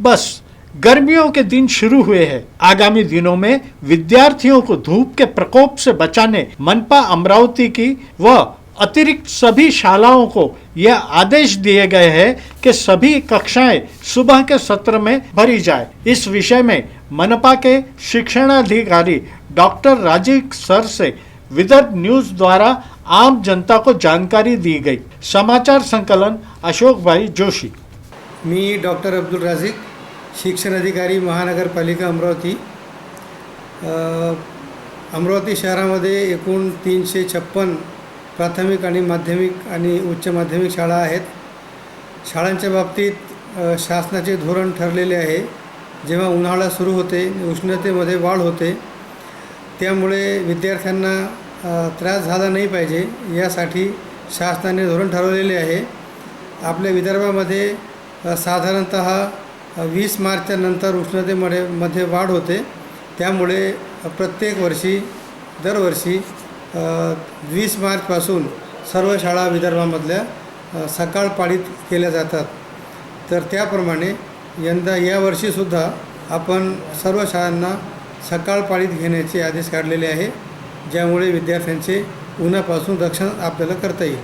बस, गर्मियों के दिन शुरू हुए हैं। आगामी दिनों में विद्यार्थियों को धूप के प्रकोप से बचाने, मनपा अमरावती की व अतिरिक्त सभी शालाओं को यह आदेश दिए गए हैं कि सभी कक्षाएँ सुबह के सत्र में भरी जाए। इस विषय में मनपा के शिक्षणाधिकारी डॉक्टर राजीव सर से विदर्भ न्यूज़ द्वारा आम जनता को जानकारी दी गई। समाचार संकलन अशोक भाई जोशी। मी डॉक्टर अब्दुल राझिक शिक्षण अधिकारी महानगरपालिका अमरावती. अमरावती शहरामध्ये एकूण तीनशे छप्पन प्राथमिक आणि माध्यमिक आणि उच्च माध्यमिक शाळा आहेत. शाळांच्या बाबतीत शासनाचे धोरण ठरलेले आहे. जेव्हा उन्हाळा सुरू होते उष्णतेमध्ये वाढ होते. त्यामुळे विद्यार्थ्यांना त्रास झाला नाही पाहिजे. यासाठी शासनाने धोरण ठरवलेले आहे. आपल्या विदर्भामध्ये साधारणत वीस मार्चच्या नंतर उष्णतेमध्ये मध्ये वाढ होते. त्यामुळे प्रत्येक वर्षी दरवर्षी वीस मार्चपासून सर्व शाळा विदर्भामधल्या सकाळ पाळीत केल्या जातात. तर त्याप्रमाणे यंदा यावर्षीसुद्धा आपण सर्व शाळांना सकाळ पाळीत घेण्याचे आदेश काढलेले आहे ज्यामुळे विद्यार्थ्यांचे उन्हापासून रक्षण आपल्याला करता येईल.